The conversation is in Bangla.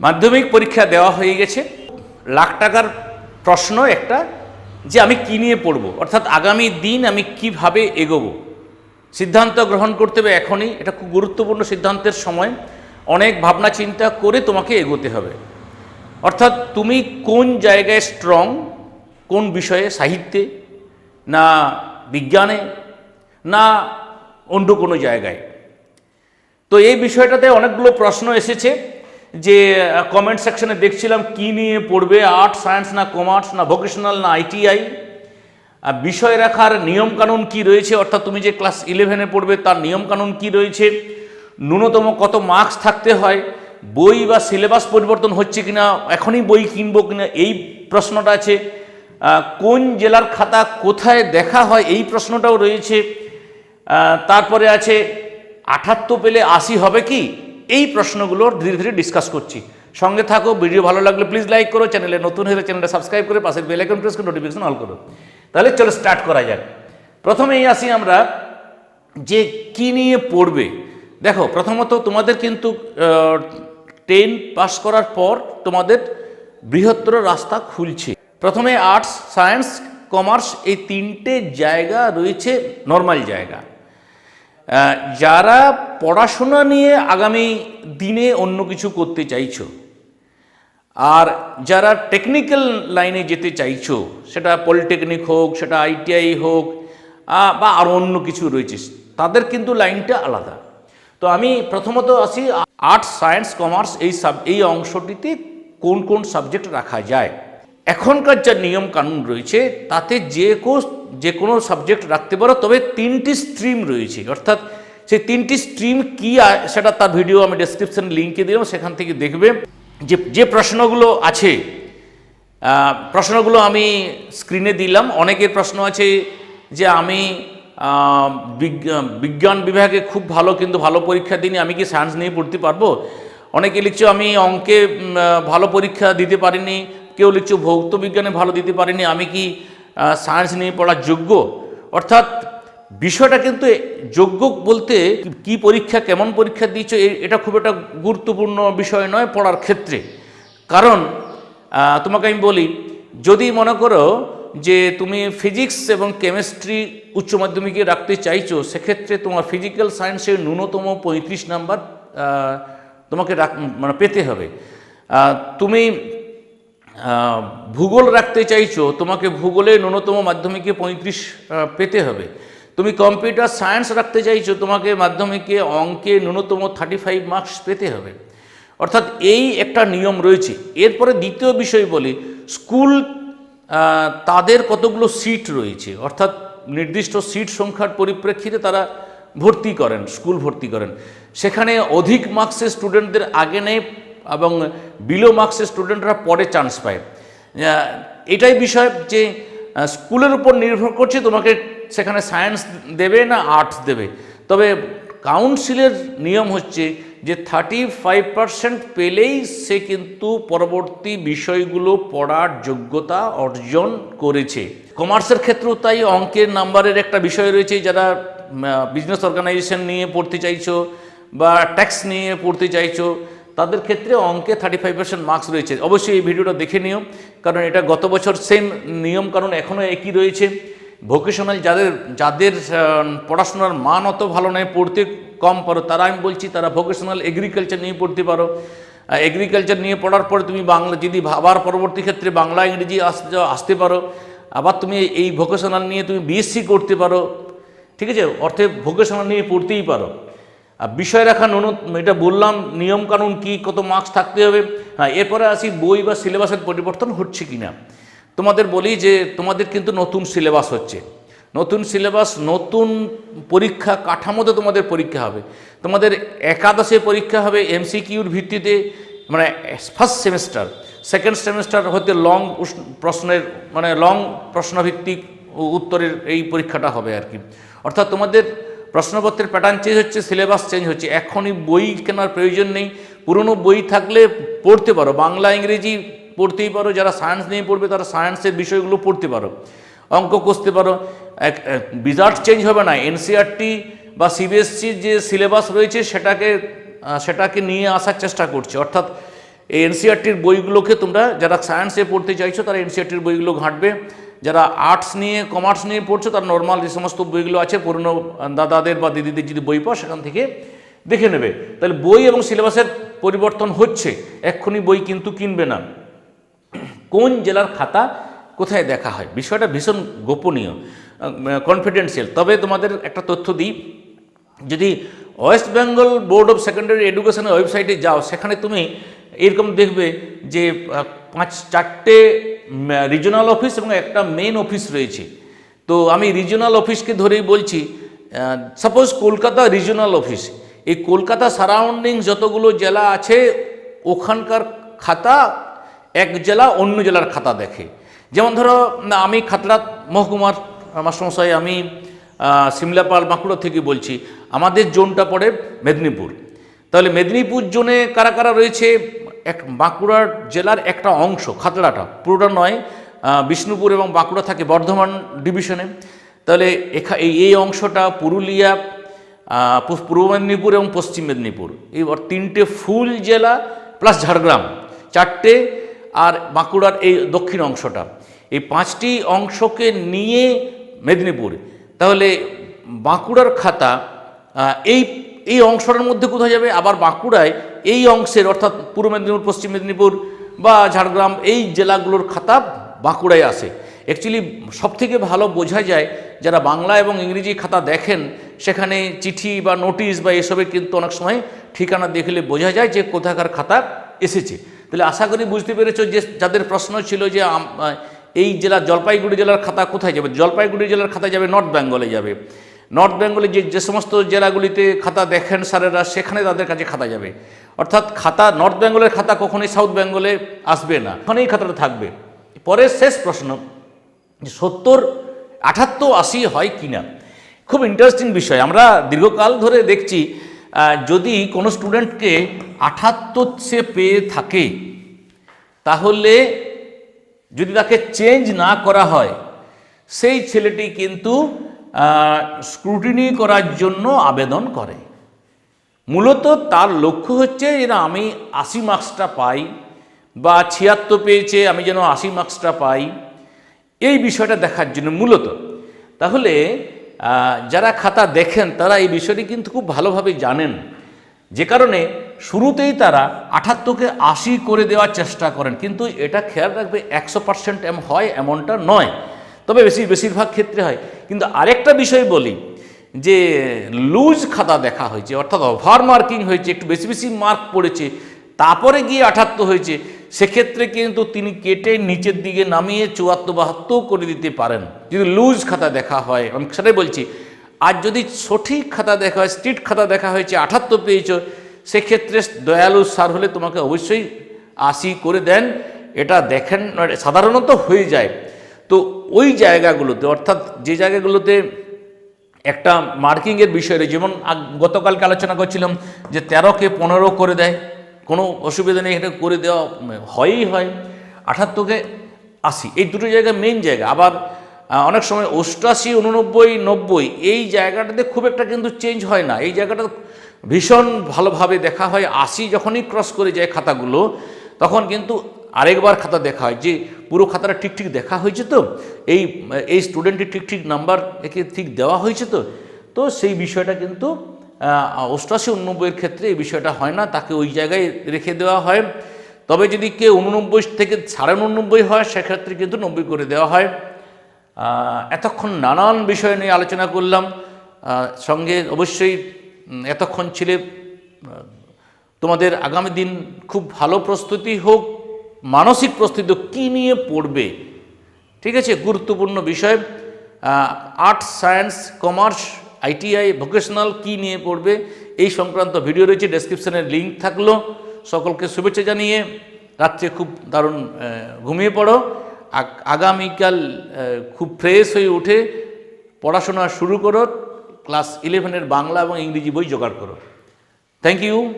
মাধ্যমিক পরীক্ষা দেওয়া হয়ে গেছে। লাখ টাকার প্রশ্ন একটা যে আমি কী নিয়ে পড়ব? অর্থাৎ আগামী দিন আমি কীভাবে এগোবো? সিদ্ধান্ত গ্রহণ করতে হবে এখনই। এটা খুব গুরুত্বপূর্ণ সিদ্ধান্তের সময়। অনেক ভাবনা চিন্তা করে তোমাকে এগোতে হবে। অর্থাৎ তুমি কোন জায়গায় স্ট্রং কোন বিষয়ে? সাহিত্যে? না বিজ্ঞানে? না অন্য কোনো জায়গায়? তো এই বিষয়টাতে অনেকগুলো প্রশ্ন এসেছে। যে কমেন্ট সেকশনে দেখছিলাম কি নিয়ে পড়বে আর্ট সায়েন্স না কমার্স না ভোকেশনাল না আইটিআই বিষয় রাখার নিয়মকানুন কি রয়েছে? অর্থাৎ তুমি যে ক্লাস ইলেভেনে পড়বে, তার নিয়মকানুন কি রয়েছে? ন্যূনতম কত মার্কস থাকতে হয়? বই বা সিলেবাস পরিবর্তন হচ্ছে কিনা? এখনই বই কিনবো কিনা? এই প্রশ্নটা আছে। কোন জেলার খাতা কোথায় দেখা হয়? এই প্রশ্নটাও রয়েছে। তারপরে আছে, আঠাত্তর পেলে আশি হবে কি? এই প্রশ্নগুলোর ধীরে ধীরে ডিসকাস করছি। সঙ্গে থাকো ভিডিও ভালো লাগলে প্লিজ লাইক করো চ্যানেলে নতুন হলে চ্যানেলটা সাবস্ক্রাইব করে পাশের বেল আইকন প্রেস করে নোটিফিকেশন অল করো। তাহলে চলো স্টার্ট করা যাক। প্রথমেই আসি আমরা যে কি নিয়ে পড়বে। দেখো, প্রথমত তোমাদের কিন্তু টেন পাস করার পর তোমাদের বৃহত্তর রাস্তা খুলছে। প্রথমে আর্টস সায়েন্স কমার্স এই তিনটে জায়গা রয়েছে নর্মাল জায়গা। যারা পড়াশোনা নিয়ে আগামী দিনে অন্য কিছু করতে চাইছো, আর যারা টেকনিক্যাল লাইনে যেতে চাইছো, সেটা পলিটেকনিক হোক, সেটা আইটিআই হোক বা আর অন্য কিছু রয়েছে, তাদের কিন্তু লাইনটা আলাদা। তো আমি প্রথমত আসি আর্টস সায়েন্স কমার্স এই সাব এই অংশটিতে কোন কোন সাবজেক্ট রাখা যায়। এখনকার যা নিয়ম কানুন রয়েছে, তাতে যে কো যে কোনো সাবজেক্ট রাখতে পারো, তবে তিনটি স্ট্রিম রয়েছে। অর্থাৎ সেই তিনটি স্ট্রিম কি সেটা তার ভিডিও আমি ডেসক্রিপশন লিঙ্কে দিলাম সেখান থেকে দেখবে। যে যে প্রশ্নগুলো আছে প্রশ্নগুলো আমি স্ক্রিনে দিলাম। অনেকের প্রশ্ন আছে যে আমি বিজ্ঞান বিভাগে খুব ভালো কিন্তু ভালো পরীক্ষা দিইনি, আমি কি সায়েন্স নিয়ে পড়তে পারব? অনেকে লিখছো আমি অঙ্কে ভালো পরীক্ষা দিতে পারিনি কেউ লিখছো, ভৌত বিজ্ঞানে ভালো দিতে পারিনি, আমি কি সায়েন্স নিয়ে পড়ার যোগ্য? অর্থাৎ বিষয়টা কিন্তু যোগ্য বলতে কি পরীক্ষা, কেমন পরীক্ষা দিচ্ছ এ- এটা খুব একটা গুরুত্বপূর্ণ বিষয় নয় পড়ার ক্ষেত্রে। কারণ তোমাকে আমি বলি, যদি মনে করো যে তুমি ফিজিক্স এবং কেমিস্ট্রি উচ্চ মাধ্যমিকে রাখতে চাইছো, সেক্ষেত্রে তোমার ফিজিক্যাল সায়েন্সের ন্যূনতম পঁয়ত্রিশ নাম্বার তোমাকে রাখ মানে পেতে হবে। তুমি ভূগোল রাখতে চাইছো, তোমাকে ভূগোলে ন্যূনতম মাধ্যমিকে পঁয়ত্রিশ পেতে হবে। তুমি কম্পিউটার সায়েন্স রাখতে চাইছো, তোমাকে মাধ্যমিকে অঙ্কে ন্যূনতম থার্টি ফাইভ মার্কস পেতে হবে। অর্থাৎ এই একটা নিয়ম রয়েছে। এরপরে দ্বিতীয় বিষয় বলি, স্কুল তাদের কতগুলো সিট রয়েছে? অর্থাৎ নির্দিষ্ট সিট সংখ্যার পরিপ্রেক্ষিতে তারা ভর্তি করেন, স্কুল ভর্তি করেন। সেখানে অধিক মার্কসের স্টুডেন্টদের আগে নেয় এবং বিলো মার্কসের স্টুডেন্টরা পরে চান্স পায়। এটাই বিষয় যে স্কুলের উপর নির্ভর করছে তোমাকে সেখানে সায়েন্স দেবে না আর্টস দেবে। তবে কাউন্সিলের নিয়ম হচ্ছে যে থার্টি ফাইভ পার্সেন্ট পেলেই সে কিন্তু পরবর্তী বিষয়গুলো পড়ার যোগ্যতা অর্জন করেছে। কমার্সের ক্ষেত্রেও তাই অঙ্কের নাম্বারের একটা বিষয় রয়েছে, যারা বিজনেস অর্গানাইজেশন নিয়ে পড়তে চাইছো বা ট্যাক্স নিয়ে পড়তে চাইছো তাদের ক্ষেত্রে অঙ্কে থার্টি ফাইভ পার্সেন্ট মার্কস রয়েছে। অবশ্যই এই ভিডিওটা দেখে নিও, কারণ এটা গত বছর সেম নিয়ম, কারণ এখনও একই রয়েছে। ভোকেশনাল যাদের যাদের পড়াশোনার মান অত ভালো নয়, পড়তে কম পারো, তারা আমি বলছি তারা ভোকেশনাল এগ্রিকালচার নিয়ে পড়তে পারো। এগ্রিকালচার নিয়ে পড়ার পরে তুমি বাংলা, যদি আবার পরবর্তী ক্ষেত্রে বাংলা, ইংরেজি আসতে আসতে পারো, আবার তুমি এই ভোকেশনাল নিয়ে তুমি বিএসসি করতে পারো, ঠিক আছে? অর্থে ভোকেশনাল নিয়ে পড়তেই পারো। আর বিষয় রাখা নুন এটা বললাম নিয়মকানুন কি, কত মার্কস থাকতে হবে। হ্যাঁ এরপরে আসি, বই বা সিলেবাসের পরিবর্তন হচ্ছে কি না তোমাদের বলি যে, তোমাদের কিন্তু নতুন সিলেবাস হচ্ছে। নতুন সিলেবাস, নতুন পরীক্ষা কাঠামোতে তোমাদের পরীক্ষা হবে। তোমাদের একাদশে পরীক্ষা হবে এমসিকিউর ভিত্তিতে মানে ফার্স্ট সেমিস্টার সেকেন্ড সেমিস্টার হতে লং প্রশ্নের মানে লং প্রশ্নভিত্তিক উত্তরের এই পরীক্ষাটা হবে আর কি। অর্থাৎ তোমাদের প্রশ্নপত্রের প্যাটার্ন চেঞ্জ হচ্ছে সিলেবাস চেঞ্জ হচ্ছে। এখনই বই কেনার প্রয়োজন নেই। পুরনো বই থাকলে পড়তে পারো। বাংলা, ইংরেজি পড়তেই পারো। যারা সায়েন্স নিয়ে পড়বে, তারা সায়েন্সের বিষয়গুলো পড়তে পারো। অঙ্ক কষতে পারো। এক বিজার্ট চেঞ্জ হবে না। এনসিআরটি বা সিবিএসসির যে সিলেবাস রয়েছে, সেটাকে সেটাকে নিয়ে আসার চেষ্টা করছে। অর্থাৎ এই এনসিআরটির বইগুলোকে তোমরা, যারা সায়েন্সে পড়তে চাইছো, তারা এনসিআরটির বইগুলো ঘাঁটবে। যারা আর্টস নিয়ে কমার্স নিয়ে পড়ছো, তার নর্মাল যে সমস্ত বইগুলো আছে, পুরনো দাদাদের বা দিদিদের যদি বই পাও, সেখান থেকে দেখে নেবে। তাহলে বই এবং সিলেবাসের পরিবর্তন হচ্ছে। এক্ষুনি বই কিন্তু কিনবে না। কোন জেলার খাতা কোথায় দেখা হয়? বিষয়টা ভীষণ গোপনীয় কনফিডেন্সিয়াল তবে তোমাদের একটা তথ্য দিই, যদি West Bengal board of secondary এডুকেশনের ওয়েবসাইটে যাও, সেখানে তুমি এরকম দেখবে যে পাঁচ, চারটে রিজনাল অফিস এবং একটা মেন অফিস রয়েছে। তো আমি রিজনাল অফিসকে ধরেই বলছি সাপোজ কলকাতা রিজনাল অফিস এই কলকাতা সারাউন্ডিং যতগুলো জেলা আছে, ওখানকার খাতা এক জেলা অন্য জেলার খাতা দেখে। যেমন ধরো আমি খাতড়া মহকুমার আমার মাস্টারমশাই আমি সিমলাপাল বাঁকুড়া থেকে বলছি, আমাদের জোনটা পড়ে মেদিনীপুর। তাহলে মেদিনীপুর জোনে কারা কারা রয়েছে? এক বাঁকুড়ার জেলার একটা অংশ, খাতড়াটা। পুরোটা নয় বিষ্ণুপুর এবং বাঁকুড়া থাকে বর্ধমান ডিভিশনে। তাহলে এখা, এই অংশটা পুরুলিয়া পূর্ব মেদিনীপুর এবং পশ্চিম মেদিনীপুর। এই তিনটে ফুল জেলা প্লাস ঝাড়গ্রাম, চারটে আর বাঁকুড়ার এই দক্ষিণ অংশটা। এই পাঁচটি অংশকে নিয়ে মেদিনীপুর। তাহলে বাঁকুড়ার খাতা এই এই অংশটার মধ্যে কোথায় যাবে? আবার বাঁকুড়ায় এই অংশের, অর্থাৎ পূর্ব মেদিনীপুর, পশ্চিম মেদিনীপুর বা ঝাড়গ্রাম এই জেলাগুলোর খাতা বাঁকুড়ায় আসে। অ্যাকচুয়ালি সবথেকে ভালো বোঝা যায়, যারা বাংলা এবং ইংরেজি খাতা দেখেন, সেখানে চিঠি বা নোটিশ বা এসবের কিন্তু অনেক সময় ঠিকানা দেখলে বোঝা যায় যে কোথাকার খাতা এসেছে। তাহলে আশা করি বুঝতে পেরেছ যে যাদের প্রশ্ন ছিল যে এই জেলা, জলপাইগুড়ি জেলার খাতা কোথায় যাবে? জলপাইগুড়ি জেলার খাতা যাবে, নর্থ বেঙ্গলে যাবে। নর্থ বেঙ্গলে যে যে সমস্ত জেলাগুলিতে খাতা দেখেন স্যারেরা, সেখানে তাদের কাছে খাতা যাবে। অর্থাৎ খাতা নর্থ বেঙ্গলের খাতা কখনোই সাউথ বেঙ্গলে আসবে না। ওখানেই খাতাটা থাকবে। পরের শেষ প্রশ্ন সত্তর, আঠাত্তর, আশি হয় কি না খুব ইন্টারেস্টিং বিষয়। আমরা দীর্ঘকাল ধরে দেখছি যদি কোনো স্টুডেন্টকে আঠাত্তর সে পেয়ে থাকে, তাহলে যদি তাকে চেঞ্জ না করা হয়, সেই ছেলেটি কিন্তু স্ক্রুটিনি করার জন্য আবেদন করে। মূলত তার লক্ষ্য হচ্ছে যে না আমি আশি মার্কসটা পাই বা ছিয়াত্তর পেয়েছে, আমি যেন আশি মার্কসটা পাই। এই বিষয়টা দেখার জন্য মূলত। তাহলে যারা খাতা দেখেন, তারা এই বিষয়টি কিন্তু খুব ভালোভাবে জানেন। যে কারণে শুরুতেই তারা আঠাত্তরকে আশি করে দেওয়ার চেষ্টা করেন, কিন্তু এটা খেয়াল রাখবে একশো পার্সেন্ট এম হয়, এমনটা নয়। তবে বেশি, বেশিরভাগ ক্ষেত্রে হয়। কিন্তু আরেকটা বিষয় বলি, যে লুজ খাতা দেখা হয়েছে, অর্থাৎ ওভার মার্কিং হয়েছে, একটু বেশি বেশি মার্ক পড়েছে, তারপরে গিয়ে আঠাত্তর হয়েছে, সেক্ষেত্রে কিন্তু তিনি কেটে নিচের দিকে নামিয়ে চুয়াত্তর, বাহাত্তর করে দিতে পারেন। যদি লুজ খাতা দেখা হয়, আমি সেটাই বলছি, আর যদি সঠিক খাতা দেখা হয়, স্ট্রিট খাতা দেখা হয়েছে আঠাত্তর পেয়েছ, সেক্ষেত্রে দয়ালু স্যার হলে তোমাকে অবশ্যই আশি করে দেন। এটা দেখেন, সাধারণত হয়ে যায়। তো ওই জায়গাগুলোতে, অর্থাৎ যে জায়গাগুলোতে একটা মার্কিংয়ের বিষয় রয়েছে যেমন গতকালকে আলোচনা করছিলাম যে তেরোকে পনেরো করে দেয়, কোনো অসুবিধা নেই, এটা করে দেওয়া হয়ই হয়। আঠাত্তরকে আশি, এই দুটো জায়গা মেন জায়গা। আবার অনেক সময় অষ্টাশি, উননব্বই, নব্বই, এই জায়গাটাতে খুব একটা কিন্তু চেঞ্জ হয় না। এই জায়গাটা ভীষণ ভালোভাবে দেখা হয়। আশি যখনই ক্রস করে যায় খাতাগুলো, তখন কিন্তু আরেকবার খাতা দেখা হয়। যে পুরো খাতাটা ঠিক ঠিক দেখা হয়েছে তো, এই এই স্টুডেন্টের ঠিক ঠিক নাম্বার একে ঠিক দেওয়া হয়েছে তো তো সেই বিষয়টা কিন্তু অষ্টাশি উননব্বইয়ের ক্ষেত্রে এই বিষয়টা হয় না, তাকে ওই জায়গায় রেখে দেওয়া হয়। তবে যদি কেউ উননব্বই থেকে সাড়ে উননব্বই হয়, সেক্ষেত্রে কিন্তু নব্বই করে দেওয়া হয়। এতক্ষণ নানান বিষয় নিয়ে আলোচনা করলাম। সঙ্গে অবশ্যই এতক্ষণ ছিলে তোমাদের আগামী দিন খুব ভালো প্রস্তুতি হোক। মানসিক প্রস্তুতি কী নিয়ে পড়বে? ঠিক আছে, গুরুত্বপূর্ণ বিষয়। Arts science, commerce, ITI, vocational কী নিয়ে পড়বে? এই সংক্রান্ত ভিডিও রয়েছে ডেসক্রিপশনের লিঙ্ক থাকল। সকলকে শুভেচ্ছা জানিয়ে রাত্রে খুব দারুণ ঘুমিয়ে পড়ো। আগ- আগামীকাল খুব ফ্রেশ হয়ে উঠে পড়াশোনা শুরু করো। ক্লাস ইলেভেনের বাংলা এবং ইংরেজি বই জোগাড় করো। Thank you